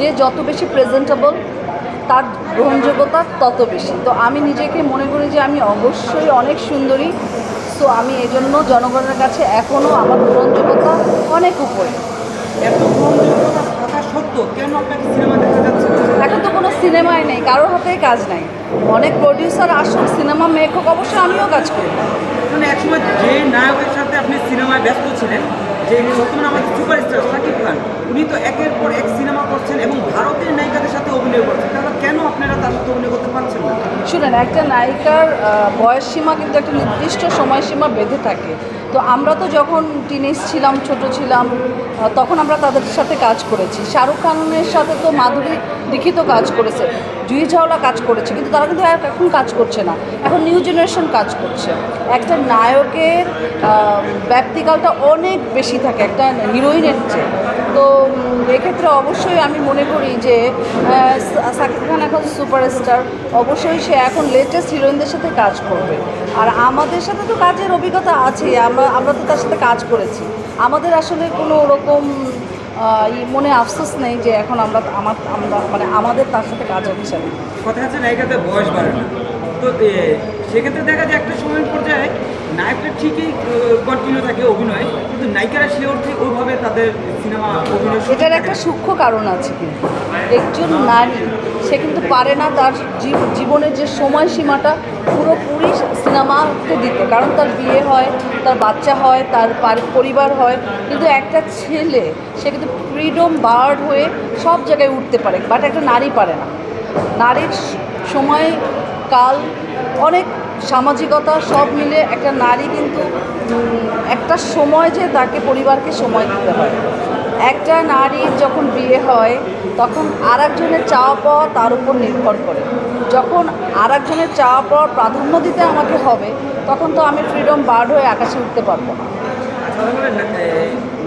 যে যত বেশি প্রেজেন্টেবল তার গ্রহণযোগ্যতা তত বেশি। তো আমি নিজেকে মনে করি যে আমি অবশ্যই অনেক সুন্দরী। তো আমি এই জন্য জনগণের কাছে এখনও আমার গ্রহণযোগ্যতা অনেক উপরে। এত গ্রহণযোগ্যতা থাকা সত্ত্বেও কেন আপনাকে সিনেমা দেখা যাচ্ছে এখন তো কোনো সিনেমাই নেই কারোর হাতেই কাজ নাই। অনেক প্রডিউসার আসুক সিনেমা মেক হোক অবশ্যই আমিও কাজ করি। মানে একসময় যে নায়কের সাথে আপনি সিনেমায় ব্যস্ত ছিলেন যে বর্তমানে আমাদের সুপারস্টার শাকিব খান, উনি তো একের পর এক সিনেমা করছেন এবং ভারতের নায়িকাদের সাথে অভিনয় করছেন। তাহলে কেন আপনারা তার সাথে অভিনয় করতে পারছেন না শুনেন, একটা নায়িকার বয়স সীমা কিন্তু একটা নির্দিষ্ট সময়সীমা বেঁধে থাকে। তো আমরা তো যখন টিনেজ ছিলাম, ছোট ছিলাম তখন আমরা তাদের সাথে কাজ করেছি। শাহরুখ খানের সাথে তো মাধুরী দীক্ষিত কাজ করেছে, জুহি চাওলা কাজ করেছে, কিন্তু তারা কিন্তু এখন কাজ করছে না। এখন নিউ জেনারেশন কাজ করছে। একটা নায়কের ব্যাপ্তিকালটা অনেক বেশি থাকে, একটা হিরোইনের চেয়ে। তো এক্ষেত্রে অবশ্যই আমি মনে করি যে সাকিব খান এখন সুপারস্টার। অবশ্যই সে এখন লেটেস্ট হিরোইনদের সাথে কাজ করবে। আর আমাদের সাথে তো কাজের অভিজ্ঞতা আছে, আমরা আমরা তো তার সাথে কাজ করেছি। আমাদের আসলে কোনো ওরকম মনে আফসোস নেই যে এখন আমরা, আমার, আমরা মানে আমাদের তার সাথে কাজ হচ্ছে না। কথা হচ্ছে নায়িকাদের বয়স বাড়ে না তো সেক্ষেত্রে দেখা যায় একটা সময় পর্যায়ে নায়কটা ঠিকই কন্টিনিউ থাকে অভিনয় কিন্তু নায়িকারা সে অর্থে ওইভাবে তাদের সিনেমা অভিনয় এটার একটা সূক্ষ্ম কারণ আছে কিন্তু। একজন নারী সে কিন্তু পারে না তার জীবনের যে সময়সীমাটা পুরোপুরি সিনেমাতে দিতে। কারণ তার বিয়ে হয় তার বাচ্চা হয় তার পরিবার হয় কিন্তু একটা ছেলে সে কিন্তু ফ্রিডম বার্ড হয়ে সব জায়গায় উঠতে পারে বাট একটা নারী পারে না। নারীর সময় কাল। অনেক সামাজিকতা সব মিলে একটা নারী কিন্তু একটা সময় যে তাকে পরিবারকে সময় দিতে হয়। একটা নারীর যখন বিয়ে হয়, তখন আর একজনের চাওয়া পাওয়া তার উপর নির্ভর করে। যখন আর একজনের চাওয়া পাওয়ার প্রাধান্য দিতে আমাকে হবে, তখন তো আমি ফ্রিডম বার্ড হয়ে আকাশে উঠতে পারব না।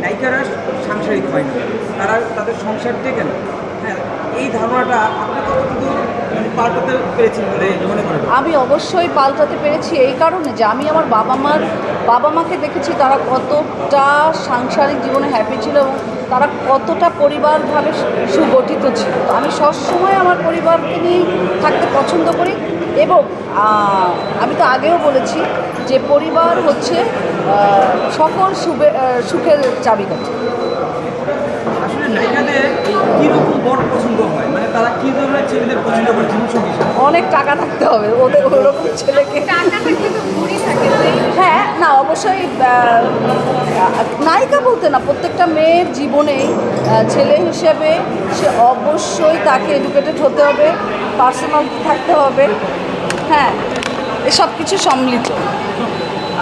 নায়িকারা সাংসারিক হয় না। তারা তাদের সংসার টেকে না হ্যাঁ এই ধারণাটা আপনি পাল্টাতে আমি অবশ্যই পাল্টাতে পেরেছি এই কারণে যে আমি আমার বাবা মার, বাবা মাকে দেখেছি তারা কতটা সাংসারিক জীবনে হ্যাপি ছিল এবং তারা কতটা পরিবারভাবে সুগঠিত ছিল। আমি সবসময় আমার পরিবারকে নিয়েই থাকতে পছন্দ করি এবং আমি তো আগেও বলেছি যে পরিবার হচ্ছে সকল সুখের চাবিকাঠি। আসলে নায়িকাদের কীরকম বড় পছন্দ হয়? মানে তারা কী ধরনের ছেলেদের পছন্দ করে? জীবনসঙ্গী অনেক টাকা থাকতে হবে ওদের ওরকম ছেলেকে? হ্যাঁ না অবশ্যই নায়িকা বলতে না প্রত্যেকটা মেয়ের জীবনেই আহ, ছেলে হিসেবে সে অবশ্যই তাকে এডুকেটেড হতে হবে পার্সোনাল থাকতে হবে। হ্যাঁ এসব কিছু সম্মিলিত।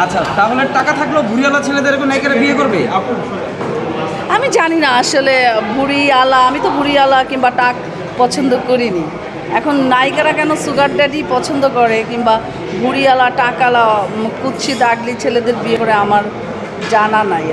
আচ্ছা তাহলে টাকা থাকলেও ভুরিয়ালা ছেলেদের নায়িকারা বিয়ে করবে? আমি জানি না, আসলে বুড়ি আলা, আমি তো বুড়ি আলা কিংবা টাক পছন্দ করিনি। এখন নায়িকারা কেন সুগার ড্যাডি পছন্দ করে কিংবা বুড়িয়ালা টাকালা কুচ্ছি দাগলি ছেলেদের বিয়ে করে আমার জানা নাই।